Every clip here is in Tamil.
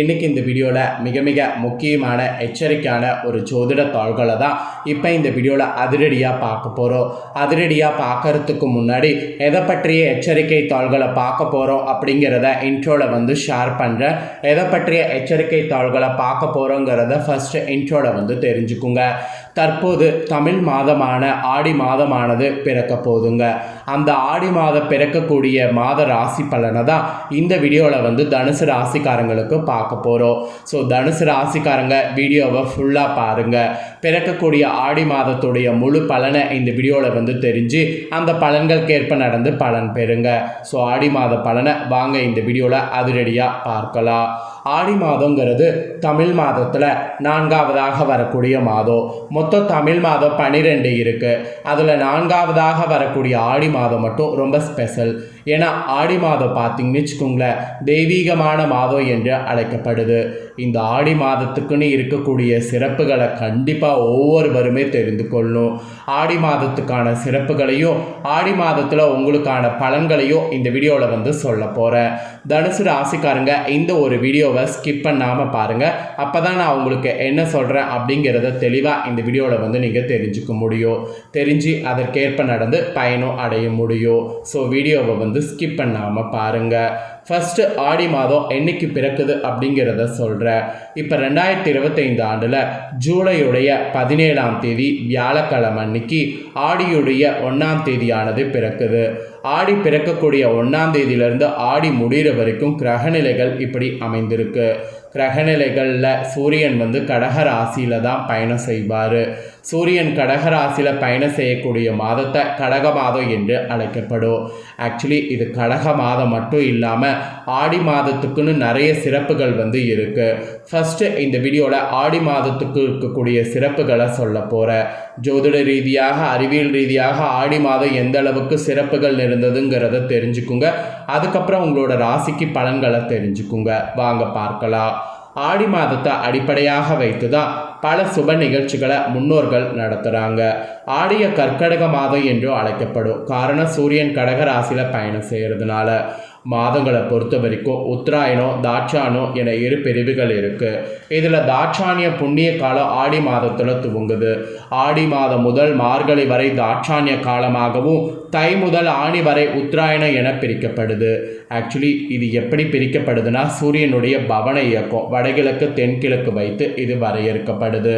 இன்னைக்கு இந்த வீடியோவில் மிக மிக முக்கியமான எச்சரிக்கையான ஒரு ஜோதிட தாள்களை தான் இப்போ இந்த வீடியோவில் அதிரடியாக பார்க்க போகிறோம் அதிரடியாக பார்க்கறதுக்கு முன்னாடி எதை பற்றிய எச்சரிக்கை தாள்களை பார்க்க போகிறோம் அப்படிங்கிறத இன்ட்ரோவில் வந்து ஷேர் பண்ணுறேன் எதை பற்றிய எச்சரிக்கை தாள்களை பார்க்க போகிறோங்கிறத ஃபஸ்ட்டு இன்ட்ரோவில் வந்து தெரிஞ்சுக்குங்க. தற்போது தமிழ் மாதமான ஆடி மாதமானது பிறக்க போதுங்க அந்த ஆடி மாதம் பிறக்கக்கூடிய மாத ராசி பலனை தான் இந்த வீடியோவில் வந்து தனுசு ராசிக்காரங்களுக்கு பார்க்க போகிறோம் ஸோ தனுசு ராசிக்காரங்க வீடியோவை ஃபுல்லாக பாருங்கள் பிறக்கக்கூடிய ஆடி மாதத்துடைய முழு பலனை இந்த வீடியோவில் வந்து தெரிஞ்சு அந்த பலன்களுக்கேற்ப நடந்து பலன் பெறுங்க. ஸோ ஆடி மாத பலனை வாங்க இந்த வீடியோவில் அதிரடியாக பார்க்கலாம். ஆடி மாதங்கிறது தமிழ் மாதத்தில் நான்காவதாக வரக்கூடிய மாதம். மொத்தம் தமிழ் மாதம் பன்னிரெண்டு இருக்குது அதில் நான்காவதாக வரக்கூடிய ஆடி மாதம் மட்டும் ரொம்ப ஸ்பெஷல் ஏன்னா ஆடி மாதம் பார்த்திங்கன்னு வச்சுக்கோங்களேன் தெய்வீகமான மாதம் என்று அழைக்கப்படுது. இந்த ஆடி மாதத்துக்குன்னு இருக்கக்கூடிய சிறப்புகளை கண்டிப்பாக ஒவ்வொருவருமே தெரிந்து கொள்ளணும். ஆடி மாதத்துக்கான சிறப்புகளையும் ஆடி மாதத்தில் உங்களுக்கான பலன்களையும் இந்த வீடியோவில் வந்து சொல்ல போகிறேன் தனுசு ராசிக்காரங்க இந்த ஒரு வீடியோவை ஸ்கிப் பண்ணாமல் பாருங்கள் அப்போ தான் நான் உங்களுக்கு என்ன சொல்கிறேன் அப்படிங்கிறத தெளிவாக இந்த வீடியோவில் வந்து நீங்கள் தெரிஞ்சுக்க முடியும். தெரிஞ்சு அதற்கேற்ப நடந்து பயனும் அடைய முடியும். ஸோ வீடியோவை வந்து ஸ்கிப் பண்ணாமல் பாருங்கள் ஃபஸ்ட்டு ஆடி மாதம் என்னைக்கு பிறக்குது அப்படிங்கிறத சொல்கிறேன் இப்போ ரெண்டாயிரத்தி இருபத்தைந்து ஆண்டில் ஜூலையுடைய பதினேழாம் தேதி வியாழக்கிழமை அன்னைக்கு ஆடியுடைய ஒன்றாம் தேதியானது பிறக்குது. ஆடி பிறக்கக்கூடிய ஒன்றாம் தேதியிலிருந்து ஆடி முடிகிற வரைக்கும் கிரகநிலைகள் இப்படி அமைந்திருக்கு. கிரகநிலைகளில் சூரியன் வந்து கடக ராசியில் தான் பயணம் செய்வார். சூரியன் கடக ராசியில் பயணம் செய்யக்கூடிய மாதத்தை கடக மாதம் என்று அழைக்கப்படும். ஆக்சுவலி இது கடக மாதம் மட்டும் இல்லாமல் ஆடி மாதத்துக்குன்னு நிறைய சிறப்புகள் வந்து இருக்குது ஃபஸ்ட்டு இந்த வீடியோவில் ஆடி மாதத்துக்கு இருக்கக்கூடிய சிறப்புகளை சொல்ல போகிறேன் ஜோதிட ரீதியாக அறிவியல் ரீதியாக ஆடி மாதம் எந்த அளவுக்கு சிறப்புகள் இருந்ததுங்கிறத தெரிஞ்சுக்குங்க. அதுக்கப்புறம் உங்களோட ராசிக்கு பலன்களை தெரிஞ்சுக்குங்க. வாங்க பார்க்கலாம். ஆடி மாதத்தை அடிப்படையாக வைத்து தான் பல சுப நிகழ்ச்சிகளை முன்னோர்கள் நடத்துகிறாங்க ஆடிய கற்கடக மாதம் என்றும் அழைக்கப்படும் காரணம் சூரியன் கடக ராசியில் பயணம் செய்கிறதுனால மாதங்களை பொறுத்த வரைக்கும் உத்தராயணம் தாட்சாயணம் என இரு பிரிவுகள் இருக்குது இதில் தாட்சானிய புண்ணிய காலம் ஆடி மாதத்தில் துவங்குது. ஆடி மாதம் முதல் மார்கழி வரை தாட்சானிய காலமாகவும் தை முதல் ஆணி வரை உத்தராயணம் என பிரிக்கப்படுது. ஆக்சுவலி இது எப்படி பிரிக்கப்படுதுன்னா சூரியனுடைய பவன இயக்கம் வடகிழக்கு தென்கிழக்கு வைத்து இது வரையறுக்கப்படுது.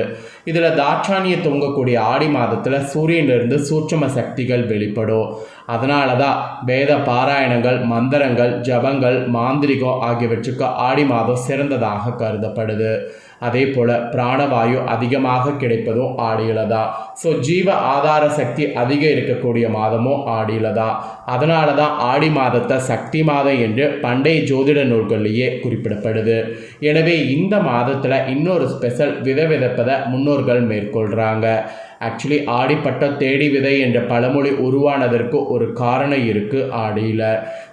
இதில் தாட்சானிய தொங்கக்கூடிய ஆடி மாதத்தில் சூரியனிலிருந்து சூட்சம சக்திகள் வெளிப்படும். அதனால தான் வேத பாராயணங்கள் மந்திரங்கள் ஜபங்கள் மாந்திரிகம் ஆகியவற்றுக்கு ஆடி மாதம் சிறந்ததாக கருதப்படுது. அதே போல் பிராணவாயு அதிகமாக கிடைப்பதும் ஆடியில் தான் ஸோ ஜீவ ஆதார சக்தி அதிகம் இருக்கக்கூடிய மாதமும் ஆடியில் தான் அதனால தான் ஆடி மாதத்தை சக்தி மாதம் என்று பண்டைய ஜோதிட நூல்கள்லேயே குறிப்பிடப்படுது. எனவே இந்த மாதத்தில் இன்னொரு ஸ்பெஷல் விதை விதைப்பதை முன்னோர்கள் மேற்கொள்கிறாங்க ஆக்சுவலி ஆடிப்பட்ட தேடி விதை என்ற பழமொழி உருவானதற்கு ஒரு காரணம் இருக்குது ஆடியில்.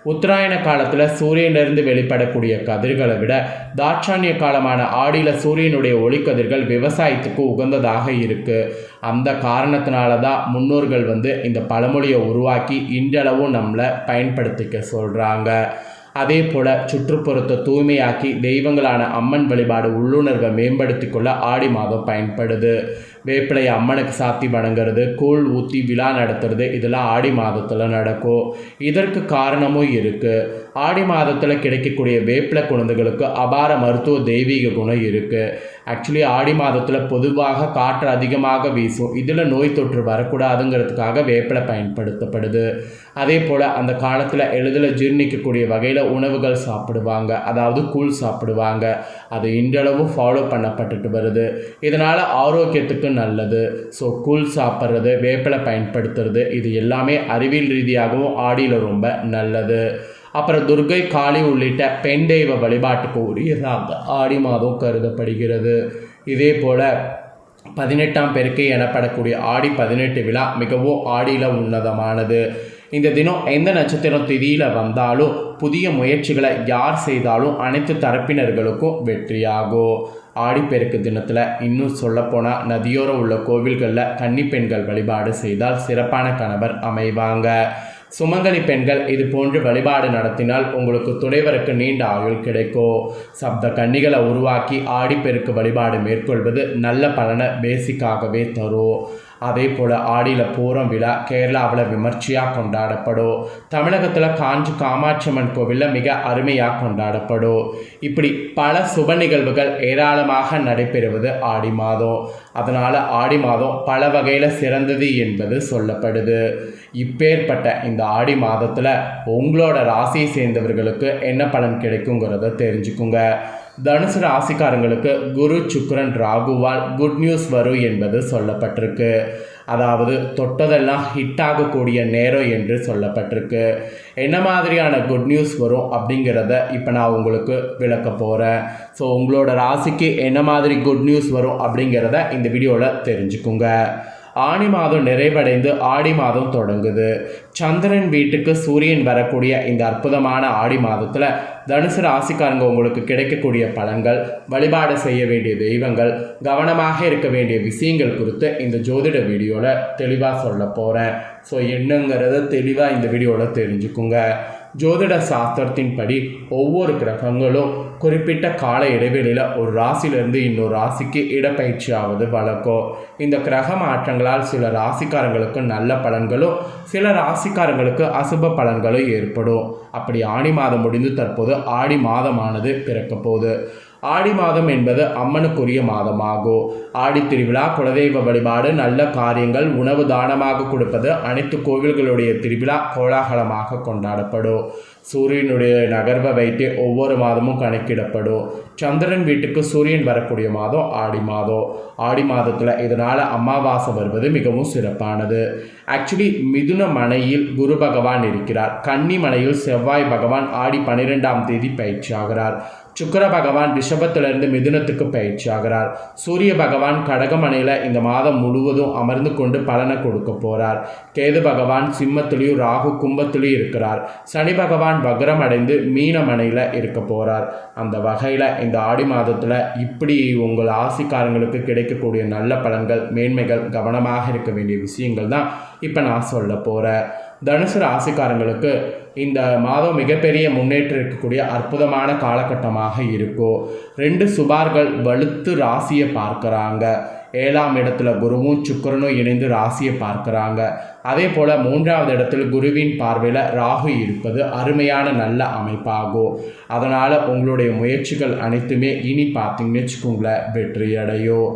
உத்தராயண காலத்தில் சூரியனிலிருந்து வெளிப்படக்கூடிய கதிர்களை விட தாட்சானிய காலமான ஆடியில் சூரியனுடைய ஒளிக்கதிர்கள் விவசாயத்துக்கு உகந்ததாக இருக்குது அந்த காரணத்தினால தான் முன்னோர்கள் வந்து இந்த பழமொழியை உருவாக்கி இன்றளவும் நம்மளை பயன்படுத்திக்க சொல்கிறாங்க அதே போல் சுற்றுப்புறத்தை தூய்மையாக்கி தெய்வங்களான அம்மன் வழிபாடு உள்ளுணர்வை மேம்படுத்தி கொள்ள ஆடி மாதம் பயன்படுது. வேப்பிலை அம்மனுக்கு சாத்தி வணங்குறது கூழ் ஊற்றி விழா நடத்துறது இதெல்லாம் ஆடி மாதத்தில் நடக்கும். இதற்கு காரணமும் இருக்குது ஆடி மாதத்தில் கிடைக்கக்கூடிய வேப்பிலை குழந்தைகளுக்கு அபார மருத்துவ தெய்வீக குணம் இருக்குது ஆக்சுவலி ஆடி மாதத்தில் பொதுவாக காற்று அதிகமாக வீசும். இதில் நோய் தொற்று வரக்கூடாதுங்கிறதுக்காக வேப்பிலை பயன்படுத்தப்படுது. அதே போல் அந்த காலத்தில் எளிதில் ஜீர்ணிக்கக்கூடிய வகையில் உணவுகள் சாப்பிடுவாங்க. அதாவது கூழ் சாப்பிடுவாங்க. அது இன்றளவும் ஃபாலோ பண்ணப்பட்டுட்டு வருது. இதனால் ஆரோக்கியத்துக்கு நல்லது. ஸோ கூழ் சாப்பிட்றது வேப்பிலை பயன்படுத்துறது இது எல்லாமே அறிவியல் ரீதியாகவும் ஆடியில் ரொம்ப நல்லது. அப்புறம் துர்கை காளி உள்ளிட்ட பெண் தெய்வ வழிபாட்டுக்கு உரியதாக ஆடி மாதம் கருதப்படுகிறது. இதே போல் பதினெட்டாம் பெருக்கை எனப்படக்கூடிய ஆடி பதினெட்டு விழா மிகவும் ஆடியில் உன்னதமானது. இந்த தினம் எந்த நட்சத்திரம் திதியில் வந்தாலும் புதிய முயற்சிகளை யார் செய்தாலும் அனைத்து தரப்பினர்களுக்கும் வெற்றியாகும். ஆடிப்பெருக்கு தினத்தில் இன்னும் சொல்லப்போனால் நதியோரம் உள்ள கோவில்களில் கன்னி பெண்கள் வழிபாடு செய்தால் சிறப்பான கணவர் அமைவாங்க. சுமங்கலி பெண்கள் இது போன்று வழிபாடு நடத்தினால் உங்களுக்கு துணைவருக்கு நீண்ட ஆயுள் கிடைக்கும் சப்த கன்னிகளை உருவாக்கி ஆடிப்பெருக்கு வழிபாடு மேற்கொள்வது நல்ல பலனை பேசிக்காகவே தரும். அதே போல் ஆடியில் பூரம் விழா கேரளாவில் விமர்சையாக கொண்டாடப்படும். தமிழகத்தில் காஞ்சி காமாட்சியம்மன் கோவிலில் மிக அருமையாக கொண்டாடப்படும். இப்படி பல சுப நிகழ்வுகள் ஏராளமாக நடைபெறுவது ஆடி மாதம். அதனால் ஆடி மாதம் பல வகையில் சிறந்தது என்பது சொல்லப்படுது. இப்பேற்பட்ட இந்த ஆடி மாதத்தில் உங்களோட ராசியை சேர்ந்தவர்களுக்கு என்ன பலன் கிடைக்குங்கிறத தெரிஞ்சுக்குங்க. தனுசு ராசிக்காரங்களுக்கு குரு சுக்ரன் ராகுவால் குட் நியூஸ் வரும் என்பது சொல்லப்பட்டிருக்கு. அதாவது தொட்டதெல்லாம் ஹிட் ஆகக்கூடிய நேரம் என்று சொல்லப்பட்டிருக்கு. என்ன மாதிரியான குட் நியூஸ் வரும் அப்படிங்கிறத இப்போ நான் உங்களுக்கு விளக்க போகிறேன் ஸோ உங்களோட ராசிக்கு என்ன மாதிரி குட் நியூஸ் வரும் அப்படிங்கிறத இந்த வீடியோவில் தெரிஞ்சுக்குங்க. ஆணி மாதம் நிறைவடைந்து ஆடி மாதம் தொடங்குது. சந்திரன் வீட்டுக்கு சூரியன் வரக்கூடிய இந்த அற்புதமான ஆடி மாதத்தில் தனுசு ராசிக்காரங்க உங்களுக்கு கிடைக்கக்கூடிய பலன்கள் வழிபாடு செய்ய வேண்டிய தெய்வங்கள் கவனமாக இருக்க வேண்டிய விஷயங்கள் குறித்து இந்த ஜோதிட வீடியோவில் தெளிவாக சொல்ல போகிறேன் ஸோ என்னங்கிறத தெளிவாக இந்த வீடியோவில் தெரிஞ்சுக்குங்க. ஜோதிட சாஸ்திரத்தின்படி ஒவ்வொரு கிரகங்களும் குறிப்பிட்ட கால இடைவெளியில் ஒரு ராசியிலிருந்து இன்னொரு ராசிக்கு இடப்பயிற்சி ஆவது வழக்கம் இந்த கிரக மாற்றங்களால் சில ராசிக்காரங்களுக்கு நல்ல பலன்களும் சில ராசிக்காரங்களுக்கு அசுப பலன்களும் ஏற்படும். அப்படி ஆணி மாதம் முடிந்து தற்போது ஆடி மாதமானது பிறக்க போகுது. ஆடி மாதம் என்பது அம்மனுக்குரிய மாதமாகும். ஆடி திருவிழா குலதெய்வ வழிபாடு நல்ல காரியங்கள் உணவு தானமாக கொடுப்பது அனைத்து கோவில்களுடைய திருவிழா கோலாகலமாக கொண்டாடப்படும். சூரியனுடைய நகர்வை வைத்து ஒவ்வொரு மாதமும் கணக்கிடப்படும். சந்திரன் வீட்டுக்கு சூரியன் வரக்கூடிய மாதம் ஆடி மாதம். ஆடி மாதத்தில் இதனால் அமாவாசை வருவது மிகவும் சிறப்பானது. ஆக்சுவலி மிதுன மனையில் குரு பகவான் இருக்கிறார். கன்னி மனையில் செவ்வாய் பகவான் ஆடி பன்னிரெண்டாம் தேதி பயிற்சி ஆகிறார் சுக்கர பகவான் ரிஷபத்திலிருந்து மிதுனத்துக்கு பயிற்சி ஆகிறார். சூரிய பகவான் கடகமனையில் இந்த மாதம் முழுவதும் அமர்ந்து கொண்டு பலனை கொடுக்க போகிறார் கேது பகவான் சிம்மத்திலையும் ராகு கும்பத்திலையும் இருக்கிறார். சனி பகவான் வக்ரம் அடைந்து மீனமனையில் இருக்க போகிறார் அந்த வகையில் இந்த ஆடி மாதத்தில் இப்படி உங்கள் ஆசிக்காரங்களுக்கு கிடைக்கக்கூடிய நல்ல பலன்கள் மேன்மைகள் கவனமாக இருக்க வேண்டிய விஷயங்கள் தான் இப்போ நான் சொல்ல போகிறேன் தனுசு ராசிக்காரங்களுக்கு இந்த மாதம் மிகப்பெரிய முன்னேற்றம் இருக்கக்கூடிய அற்புதமான காலகட்டமாக இருக்கும் ரெண்டு சுபார்கள் வலுத்து ராசியை பார்க்குறாங்க. ஏழாம் இடத்துல குருவும் சுக்கரனும் இணைந்து ராசியை பார்க்குறாங்க. அதே போல் மூன்றாவது இடத்தில் குருவின் பார்வையில் ராகு இருப்பது அருமையான நல்ல அமைப்பாகும். அதனால் உங்களுடைய முயற்சிகள் அனைத்துமே இனி பார்த்தீங்கன்னு வச்சுக்கோங்களேன் வெற்றி அடையும்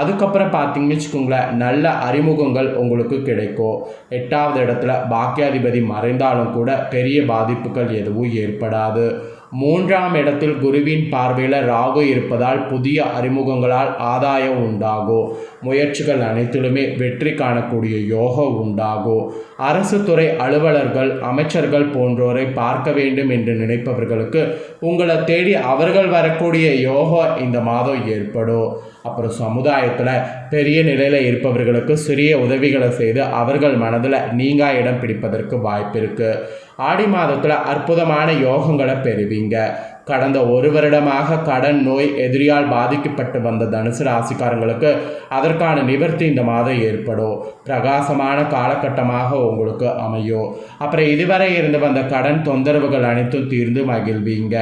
அதுக்கப்புறம் பார்த்தீங்கன்னு வச்சுக்கோங்களேன் நல்ல அறிமுகங்கள் உங்களுக்கு கிடைக்கும். எட்டாவது இடத்துல பாக்கியாதிபதி மறைந்தாலும் கூட பெரிய பாதிப்புகள் எதுவும் ஏற்படாது. மூன்றாம் இடத்தில் குருவின் பார்வையில் ராகு இருப்பதால் புதிய அறிமுகங்களால் ஆதாயம் உண்டாகும் முயற்சிகள் அனைத்திலுமே வெற்றி காணக்கூடிய யோகம் உண்டாகும் அரசு துறை அலுவலர்கள் அமைச்சர்கள் போன்றோரை பார்க்க வேண்டும் என்று நினைப்பவர்களுக்கு உங்களை தேடி அவர்கள் வரக்கூடிய யோகம் இந்த மாதம் ஏற்படும் அப்புறம் சமுதாயத்தில் பெரிய நிலையில் இருப்பவர்களுக்கு சிறிய உதவிகளை செய்து அவர்கள் மனதில் நீங்கா இடம் பிடிப்பதற்கு வாய்ப்பு இருக்குது ஆடி மாதத்தில் அற்புதமான யோகங்களை பெறுவீங்க. கடந்த ஒரு வருடமாக கடன் நோய் எதிரியால் பாதிக்கப்பட்டு வந்த தனுசு ராசிக்காரங்களுக்கு அதற்கான நிவர்த்தி இந்த மாதம் ஏற்படும். பிரகாசமான காலகட்டமாக உங்களுக்கு அமையும். அப்புறம் இதுவரை இருந்து வந்த கடன் தொந்தரவுகள் அனைத்தும் தீர்ந்து மகிழ்வீங்க.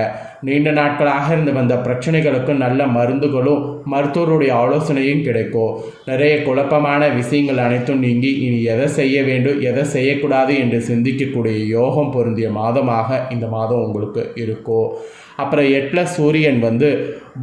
நீண்ட நாட்களாக இருந்து வந்த பிரச்சனைகளுக்கு நல்ல மருந்துகளும் மருத்துவருடைய ஆலோசனையும் கிடைக்கும். நிறைய குழப்பமான விஷயங்கள் அனைத்தும் நீங்கி இனி எதை செய்ய வேண்டும் எதை செய்யக்கூடாது என்று சிந்திக்கக்கூடிய யோகம் பொருந்திய மாதமாக இந்த மாதம் உங்களுக்கு இருக்கும். அப்புறம் எட்டில் சூரியன் வந்து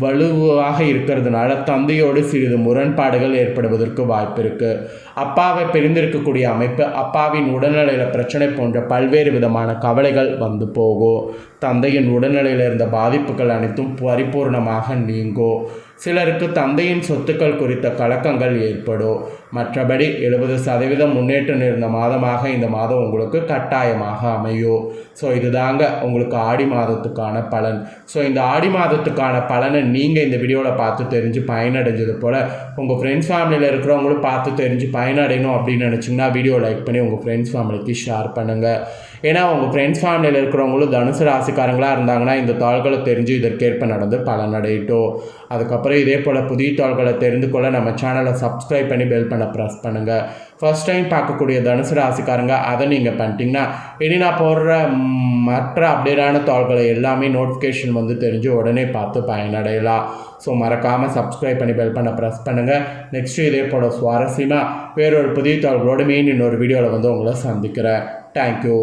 வலுவாக இருக்கிறதுனால தந்தையோடு சிறிது முரண்பாடுகள் ஏற்படுவதற்கு வாய்ப்பு இருக்குது அப்பாவை பிரிந்திருக்கக்கூடிய அமைப்பு அப்பாவின் உடல்நிலையில் பிரச்சனை போன்ற பல்வேறு விதமான கவலைகள் வந்து போகும். தந்தையின் உடல்நிலையில் இருந்த பாதிப்புகள் அனைத்தும் பரிபூர்ணமாக நீங்கும் சிலருக்கு தந்தையின் சொத்துக்கள் குறித்த கலக்கங்கள் ஏற்படும் மற்றபடி எழுபது சதவீதம் முன்னேற்றம் இருந்த மாதமாக இந்த மாதம் உங்களுக்கு கட்டாயமாக அமையும். ஸோ இதுதாங்க உங்களுக்கு ஆடி மாதத்துக்கான பலன். ஸோ இந்த ஆடி மாதத்துக்கான பலனை நீங்கள் இந்த வீடியோவில் பார்த்து தெரிஞ்சு பயனடைஞ்சது போல் உங்கள் ஃப்ரெண்ட்ஸ் ஃபேமிலியில் இருக்கிறவங்களும் பார்த்து தெரிஞ்சு பயனடையணும் அப்படின்னு நினச்சிங்கன்னா வீடியோ லைக் பண்ணி உங்கள் ஃப்ரெண்ட்ஸ் ஃபேமிலிக்கு ஷேர் பண்ணுங்கள் ஏன்னா உங்கள் ஃப்ரெண்ட்ஸ் ஃபேமிலியில் இருக்கிறவங்களும் தனுசு ராசிக்காரங்களாக இருந்தாங்கன்னா இந்த தாள்களை தெரிஞ்சு இதற்கேற்ப நடந்து பலனடையட்டும். அதுக்கப்புறம் இதே போல் புதிய தாள்களை தெரிந்து கொள்ள நம்ம சேனலை சப்ஸ்கிரைப் பண்ணி பெல் பண்ணி ப்ரெஸ் பண்ணுங்கள் ஃபர்ஸ்ட் டைம் பார்க்கக்கூடிய தனுசு ராசிக்காரங்க அதை நீங்கள் பண்ணிட்டீங்கன்னா இனி நான் போடுற மற்ற அப்டேட்டான தாள்களை எல்லாமே நோட்டிஃபிகேஷன் வந்து தெரிஞ்சு உடனே பார்த்து பயனடையலாம். ஸோ மறக்காமல் சப்ஸ்கிரைப் பண்ணி பெல் பண்ண ப்ரெஸ் பண்ணுங்கள் நெக்ஸ்ட்டு இதே போல் சுவாரஸ்யமாக வேறொரு புதிய தாள்களோடு மெயின் இன்னொரு வீடியோவில் வந்து உங்களை சந்திக்கிறேன். தேங்க்யூ